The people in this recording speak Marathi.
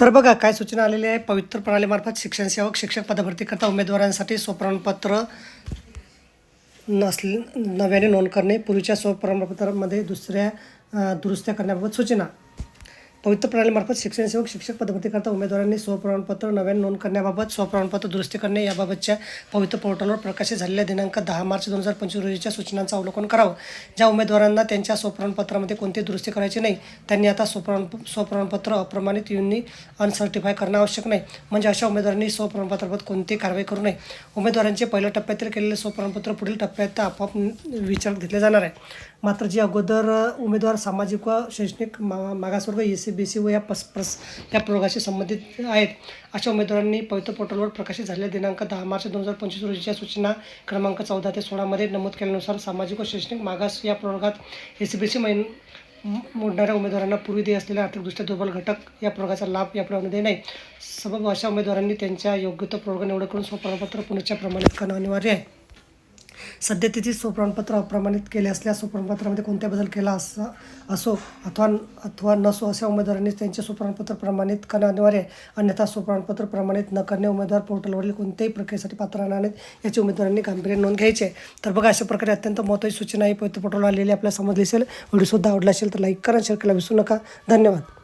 तर बघा काय सूचना आलेली आहे? पवित्र प्रणालीमार्फत शिक्षण सेवक शिक्षक पदभरतीकरता उमेदवारांसाठी स्वप्रमाणपत्र नसले नव्याने नोंद करणे पूर्वीच्या स्वप्रमाणपत्रामध्ये दुसऱ्या दुरुस्त्या करण्याबाबत सूचना. पवित्र प्रणालीमार्फत शिक्षण सेवक शिक्षक पदभरतीकरता उमेदवारांनी स्वप्रमाणपत्र नव्याने नोंद करण्याबाबत स्वप्रमाणपत्र दुरुस्ती करणे याबाबतच्या पवित्र पोर्टलवर प्रकाशित झालेल्या दिनांक दहा मार्च दोन हजार पंचवीस रोजीच्या सूचनांचं अवलोकन करावं. ज्या उमेदवारांना त्यांच्या स्वप्रमाणपत्रामध्ये कोणती दुरुस्ती करायची नाही त्यांनी आता स्वप्रमाण स्वप्रमाणपत्र अप्रमाणित युनी अनसर्टिफाय करणं आवश्यक नाही. म्हणजे अशा उमेदवारांनी स्वप्रमाणपत्राबाबत कोणतीही कारवाई करू नये. उमेदवारांचे पहिल्या टप्प्यातील केलेले स्वप्रमाणपत्र पुढील टप्प्यात आपोआप विचारात घेतले जाणार आहे. मात्र जे अगोदर उमेदवार सामाजिक व शैक्षणिक मा मागासवर्ग ए सी बी सी व या पस प्रस या प्रयोगाशी संबंधित आहेत. अशा उमेदवारांनी पवित्र पोर्टलवर प्रकाशित झालेल्या दिनांक दहा मार्च दोन हजार पंचवीस रोजीच्या सूचना क्रमांक चौदा ते सोळामध्ये नमूद केल्यानुसार सामाजिक व शैक्षणिक मागास या प्रवर्गात ए सी बी सी मैन मोडणाऱ्या उमेदवारांना पूर्वी देय असलेल्या आर्थिकदृष्ट्या दुर्बल घटक या प्रवर्गाचा लाभ या प्रयोगामध्ये नाही सबब अशा उमेदवारांनी त्यांच्या योग्य तो प्रवर्ग निवड करून स्वप्रमाणपत्र पुनश्च प्रमाणित करणं अनिवार्य आहे. सध्या तिथे स्वप्रमाणपत्र अप्रमाणित केले असल्यास स्वप्रमाणपत्रामध्ये कोणत्या बदल केला असा असो अथवा अथवा नसो अशा उमेदवारांनी त्यांचे स्वप्रमाणपत्र प्रमाणित करणे अनिवार्य आहे. अन्यथा स्वप्रमाणपत्र प्रमाणित न करणे उमेदवार पोर्टलवरील कोणत्याही प्रक्रियेसाठी पात्र राहणार नाहीत याची उमेदवारांनी गांभीर्याने नोंद घ्यायची आहे. तर बघा अशा प्रकारे अत्यंत महत्त्वाची सूचना ही पवित्र पोर्टलवर आलेली आपल्याला समजली असेल व्हिडिओसुद्धा आवडला असेल तर लाईक करा शेअर करायला विसरू नका. धन्यवाद.